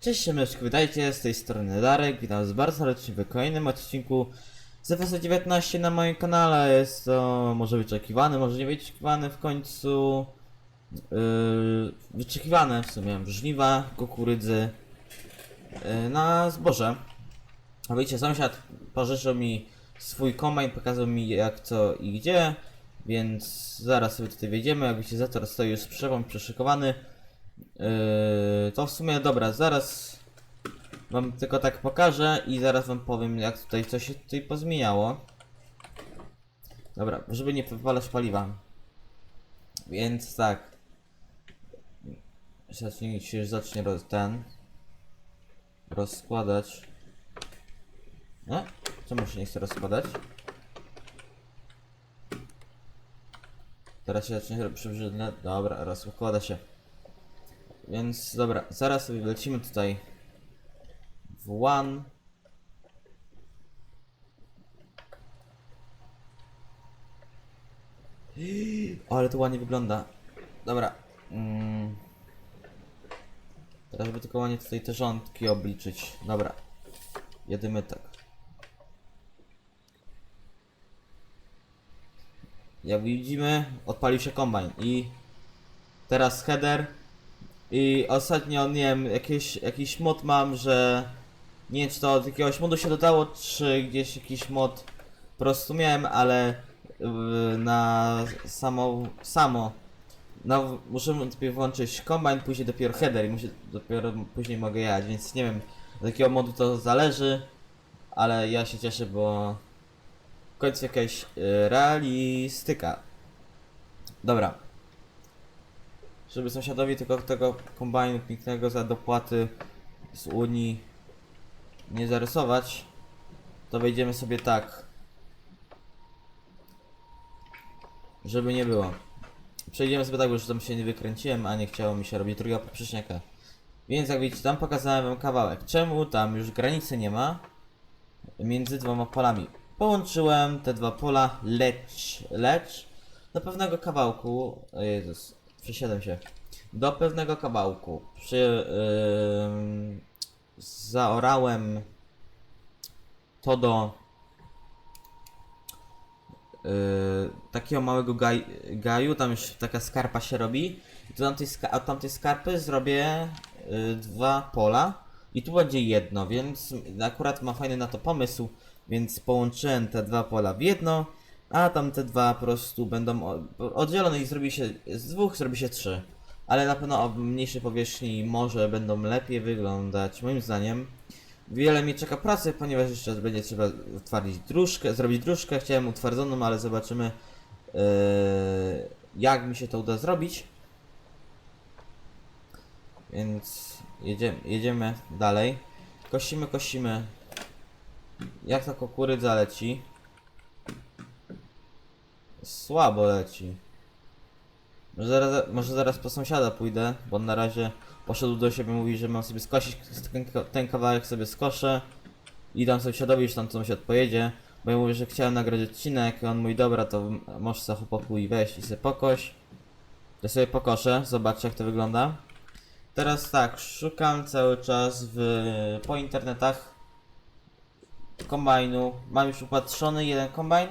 Cześć siemeczki, witajcie, z tej strony Darek, witam was bardzo serdecznie w kolejnym odcinku z FS 19 na moim kanale. Jest to może wyczekiwany, może nie wyczekiwany w końcu. Yy, wyczekiwane w sumie żniwa, kukurydzy yy, na zboże. A wiecie, sąsiad pożyczył mi swój kombajn, pokazał mi jak, co i gdzie, więc zaraz sobie tutaj wejdziemy. Jak widzicie, zator stoi już z przewą przeszykowany. Yy, to w sumie dobra, zaraz wam tylko tak pokażę i zaraz wam powiem jak tutaj co się tutaj pozmieniało. Dobra, żeby nie wypalać paliwa. Więc tak. Zacznie się już zacznie roz, ten rozkładać. No, czemu się nie chce rozkładać? Teraz się zacznie przybrzydne. Dobra, rozkłada się. Więc dobra, zaraz sobie lecimy tutaj w one. O, ale to ładnie wygląda. Dobra. Mm. Teraz by tylko ładnie tutaj te rządki obliczyć. Dobra. Jedymy tak. Jak widzimy, odpalił się kombajn i teraz header i ostatnio, nie wiem, jakieś, jakiś mod mam, że nie wiem czy to od jakiegoś modu się dodało, czy gdzieś jakiś mod po prostu miałem, ale yy, na samo, samo no, muszę najpierw włączyć kombajn, później dopiero header i muszę, dopiero później mogę jechać, więc nie wiem od jakiego modu to zależy, ale ja się cieszę, bo w końcu jakaś yy, realistyka. Dobra. Żeby sąsiadowi tylko tego kombajnu pięknego za dopłaty z Unii nie zarysować, to wejdziemy sobie tak. Żeby nie było. Przejdziemy sobie tak, bo już tam się nie wykręciłem, a nie chciało mi się robić drugiego poprzeczniaka. Więc jak widzicie, tam pokazałem wam kawałek. Czemu tam już granicy nie ma między dwoma polami? Połączyłem te dwa pola, lecz, lecz do pewnego kawałku. O Jezus, przesiadłem się. Do pewnego kawałku. Przy, ym, zaorałem to do yy, takiego małego gaj, gaju, tam już taka skarpa się robi. I tu tamtej, ska- tamtej skarpy zrobię yy, dwa pola. I tu będzie jedno, więc akurat mam fajny na to pomysł, więc połączyłem te dwa pola w jedno, a tamte dwa po prostu będą oddzielone i zrobi się z dwóch, zrobi się trzy. Ale na pewno o mniejszej powierzchni może będą lepiej wyglądać, moim zdaniem. Wiele mnie czeka pracy, ponieważ jeszcze będzie trzeba utwardzić dróżkę, zrobić dróżkę. Chciałem utwardzoną, ale zobaczymy yy, jak mi się to uda zrobić. Więc jedziemy, jedziemy dalej. Kosimy, kosimy. Jak ta kukurydza leci? Słabo leci. Może zaraz, może zaraz po sąsiada pójdę, bo on na razie poszedł do siebie, mówi, że mam sobie skosić ten, ten kawałek sobie skoszę i dam sąsiadowi, już tam sąsiad pojedzie, bo ja mówię, że chciałem nagrać odcinek, a on mówi, dobra, to możesz sobie chłopaku wejść i sobie pokoś. Ja sobie pokoszę, zobaczcie jak to wygląda. Teraz tak, szukam cały czas w, po internetach kombajnu. Mam już upatrzony jeden kombajn,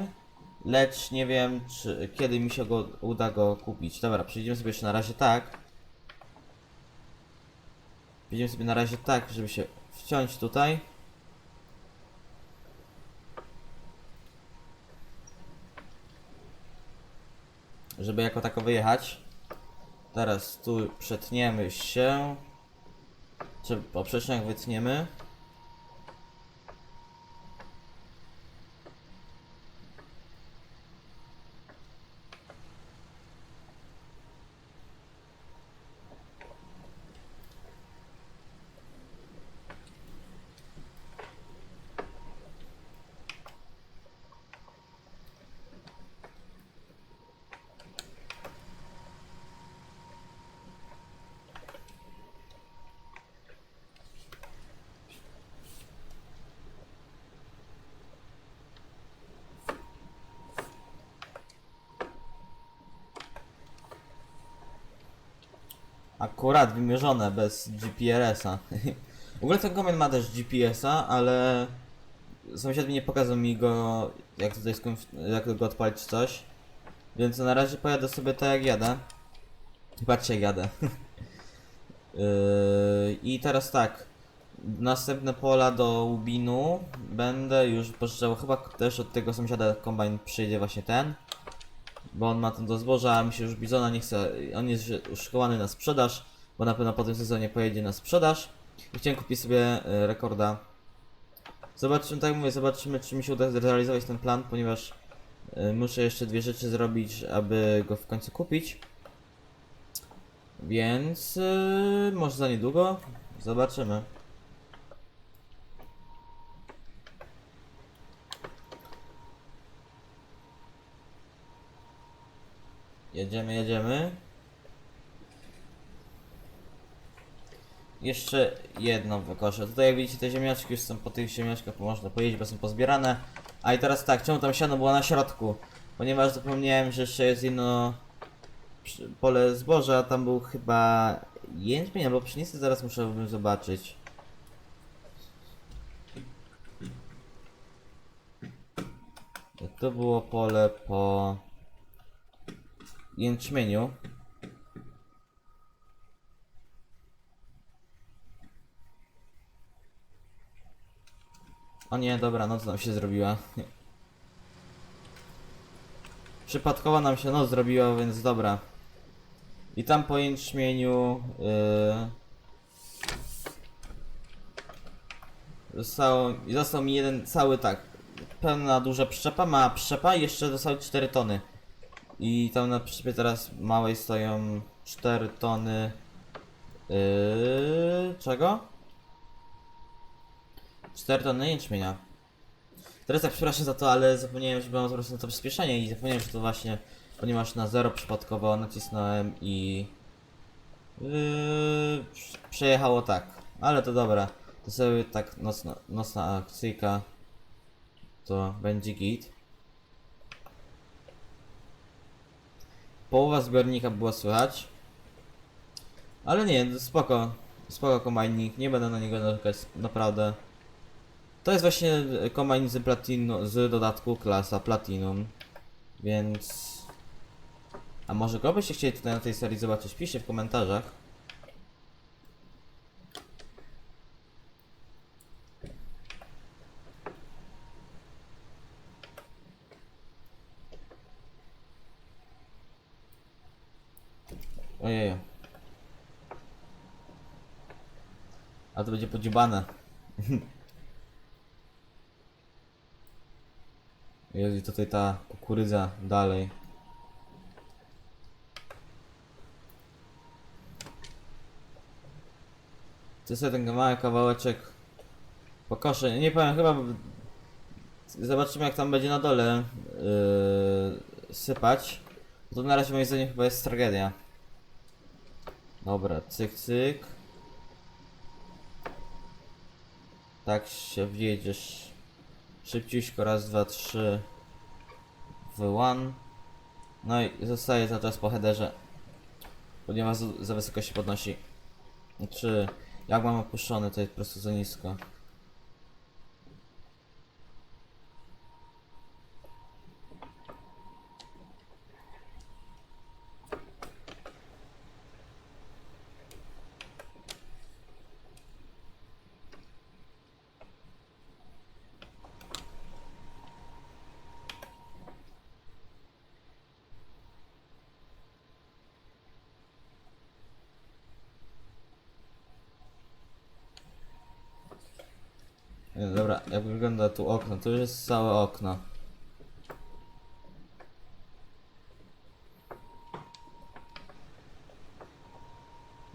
lecz nie wiem czy kiedy mi się go uda go kupić. Dobra, przejdziemy sobie jeszcze na razie tak. Przejdziemy sobie na razie tak, żeby się wciąć tutaj. Żeby jako tako wyjechać. Teraz tu przetniemy się. Czy poprzeczniak wytniemy. Akurat wymierzone bez GPRS-a. W ogóle ten kombajn ma też GPS-a, ale sąsiad mi nie pokazał mi go, jak tutaj jak go odpalić coś. Więc na razie pojadę sobie tak jak jadę. Patrzcie jak jadę. Yy, I teraz tak. Następne pola do Łubinu będę już pożyczał. Chyba też od tego sąsiada kombajn przyjdzie właśnie ten. Bo on ma ten do zboża, a mi się już bizona nie chce. On jest uszykowany na sprzedaż, bo na pewno po tym sezonie pojedzie na sprzedaż. I chciałem kupić sobie y, rekorda. Zobaczymy, tak mówię, zobaczymy czy mi się uda zrealizować ten plan, ponieważ y, muszę jeszcze dwie rzeczy zrobić, aby go w końcu kupić. Więc y, może za niedługo zobaczymy. Jedziemy, jedziemy. Jeszcze jedno wykoszę. Tutaj jak widzicie te ziemniaczki już są po tych ziemniaczkach można pojeździć, bo są pozbierane. A i teraz tak, czemu tam siano było na środku? Ponieważ zapomniałem, że jeszcze jest jedno pole zboża, tam był chyba jęczmień albo pszenicy, zaraz muszę zobaczyć. To było pole po jęczmieniu. O nie, dobra, noc nam się zrobiła. Przypadkowo nam się noc zrobiła, więc dobra. I tam po jęczmieniu... Yy... Zostało, został mi jeden cały tak. Pełna duża przyczepa, mała przyczepa i jeszcze zostały 4 tony. I tam na przyczepie teraz małej stoją 4 tony. Yy, czego? 4 tony jęczmienia. Teraz tak przepraszam za to, ale zapomniałem, że mam po prostu na to przyspieszenie i zapomniałem, że to właśnie, ponieważ na 0 przypadkowo nacisnąłem i yy, prze- przejechało tak. Ale to dobra. To sobie tak nocna, nocna akcyjka to będzie git. Połowa zbiornika była słychać. Ale nie, spoko. Spoko kombajnik, nie będę na niego narzekać, naprawdę. To jest właśnie kombajn z platinu, z dodatku klasa Platinum. Więc... A może go byście chcieli tutaj na tej serii zobaczyć? Piszcie w komentarzach. Ojej. A to będzie podziubane. Jezu, i tutaj ta kukurydza dalej. To sobie ten mały kawałeczek pokoszę. Nie powiem, chyba... Zobaczymy jak tam będzie na dole yy, sypać. To na razie moim zdaniem chyba jest tragedia. Dobra, cyk, cyk. Tak się wjedziesz szybciuśko, raz, dwa, trzy w one. No i zostaje cały czas po headerze, ponieważ za, za wysoko się podnosi. Czy jak mam opuszczony, to jest po prostu za nisko. Nie, dobra, jak wygląda tu okno? To już jest całe okno.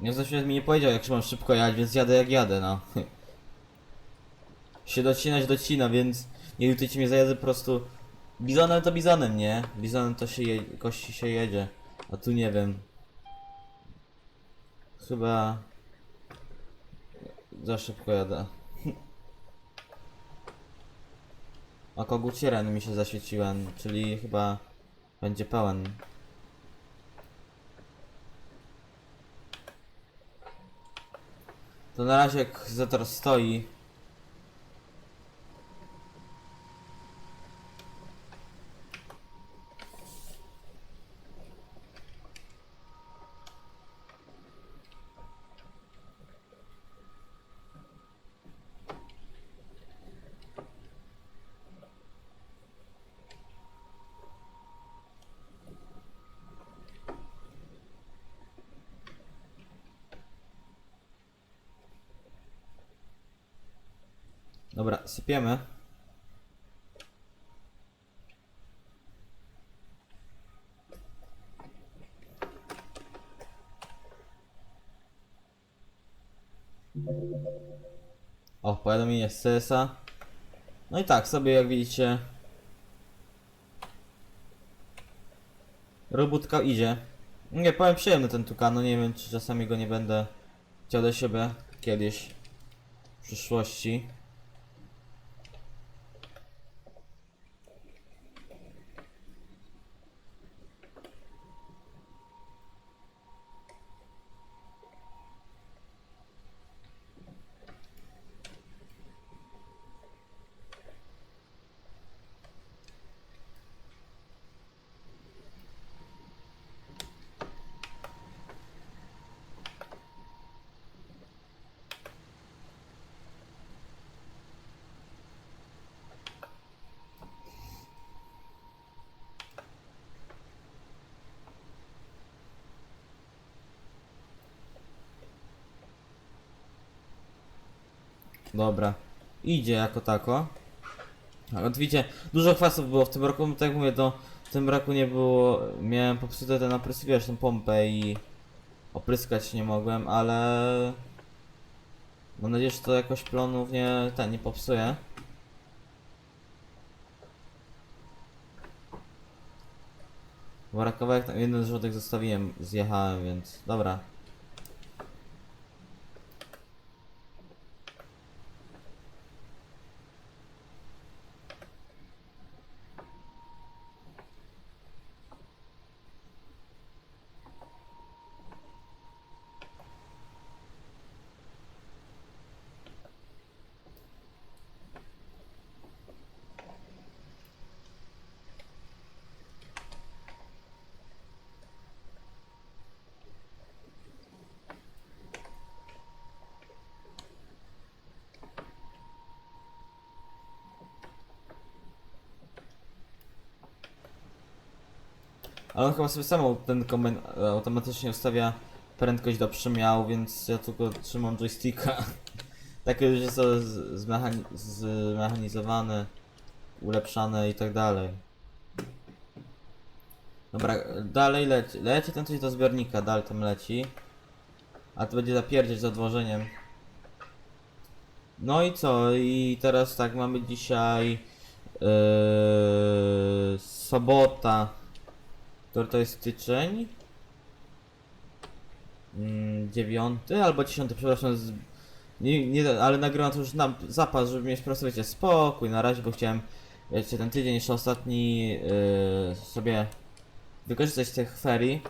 Nie zawsze mi nie powiedział jak mam szybko jechać, więc jadę jak jadę, no. się docinać docina, więc nie lutujcie mnie zajadę po prostu. Bizonem to bizonem, nie? Bizonem to się je, kości się jedzie. A tu nie wiem. Chyba... Za szybko jadę. A kogut siren mi się zaświeciłem, czyli chyba będzie pełen. To To na razie jak Zetor stoi. Dobra, sypiemy. O, powiadomienie z CS-a. No i tak, sobie jak widzicie. Robótka idzie. Nie, powiem przyjemny ten tukan, no nie wiem czy czasami go nie będę chciał do siebie kiedyś w przyszłości. Dobra. Idzie jako tako. A od widzicie, dużo chwastów było w tym roku, tak jak mówię, to w tym roku nie było, miałem popsute ten oprysk, wiesz, tą pompę i opryskać nie mogłem, ale mam nadzieję, że to jakoś plonów nie, ten, nie popsuje. Bo rakowałek, tam jeden zrzutek zostawiłem, zjechałem, więc dobra. Ale on chyba sobie sam ten kombajn e, automatycznie ustawia prędkość do przemiału, więc ja tylko trzymam joysticka. Takie już jest zmechani zmechanizowane, ulepszane i tak dalej. Dobra, dalej leci. Leci ten coś do zbiornika, dalej tam leci. A to będzie zapierdzieć z odłożeniem. No i co? I teraz tak, mamy dzisiaj yy, sobota. Który to jest styczeń? Mm, dziewiąty albo dziesiąty, przepraszam. Z... Nie, nie, ale nagrywam to już na zapas, żeby mieć po prostu, wiecie, spokój na razie, bo chciałem, wiecie, ten tydzień jeszcze ostatni yy, sobie wykorzystać tych ferii.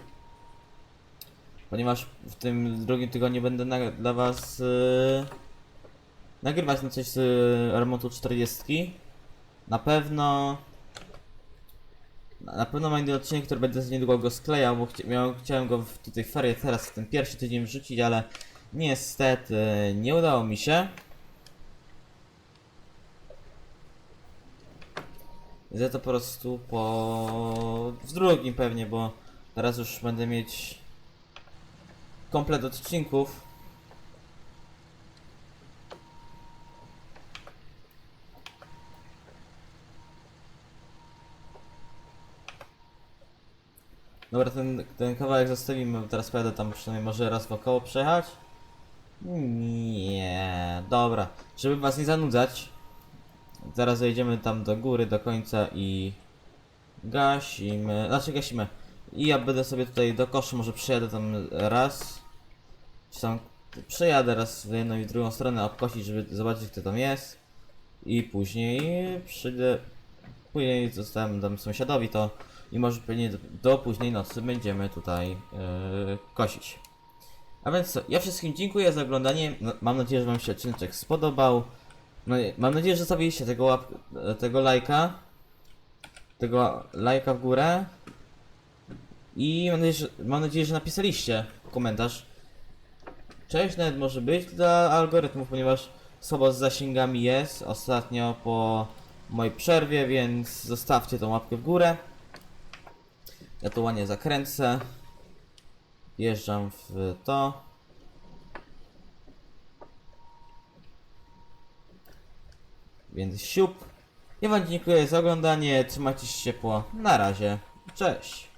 Ponieważ w tym drugim tygodniu będę na, dla was yy, nagrywać na coś z yy, remontu 40. Na pewno na pewno jeden odcinek, który będę niedługo go sklejał, bo chci miał, chciałem go w tutaj ferie teraz w ten pierwszy tydzień wrzucić, ale niestety nie udało mi się. Za to po prostu po... w drugim pewnie, bo teraz już będę mieć komplet odcinków. Dobra, ten, ten kawałek zostawimy, bo teraz pojadę tam przynajmniej może raz wokoło przejechać. Nie, dobra. Żeby was nie zanudzać, zaraz zejdziemy tam do góry, do końca i gasimy, znaczy gasimy. I ja będę sobie tutaj do kosza, może przejadę tam raz, czy tam przejadę raz w jedną i w drugą stronę obkosić, żeby zobaczyć kto tam jest. I później przyjdę, później zostałem tam sąsiadowi to i może pewnie do, późnej nocy będziemy tutaj yy, kosić. A więc co, ja wszystkim dziękuję za oglądanie. No, mam nadzieję, że wam się odcinek spodobał. No, mam nadzieję, że zostawiliście tego łap, tego lajka. Tego lajka w górę. I mam nadzieję, że, mam nadzieję, że napisaliście komentarz. Cześć, nawet może być dla algorytmów, ponieważ słabo z zasięgami jest ostatnio po mojej przerwie, więc zostawcie tą łapkę w górę. Ja to ładnie zakręcę. Wjeżdżam w to. Więc siup. Ja wam dziękuję za oglądanie. Trzymajcie się ciepło. Na razie. Cześć.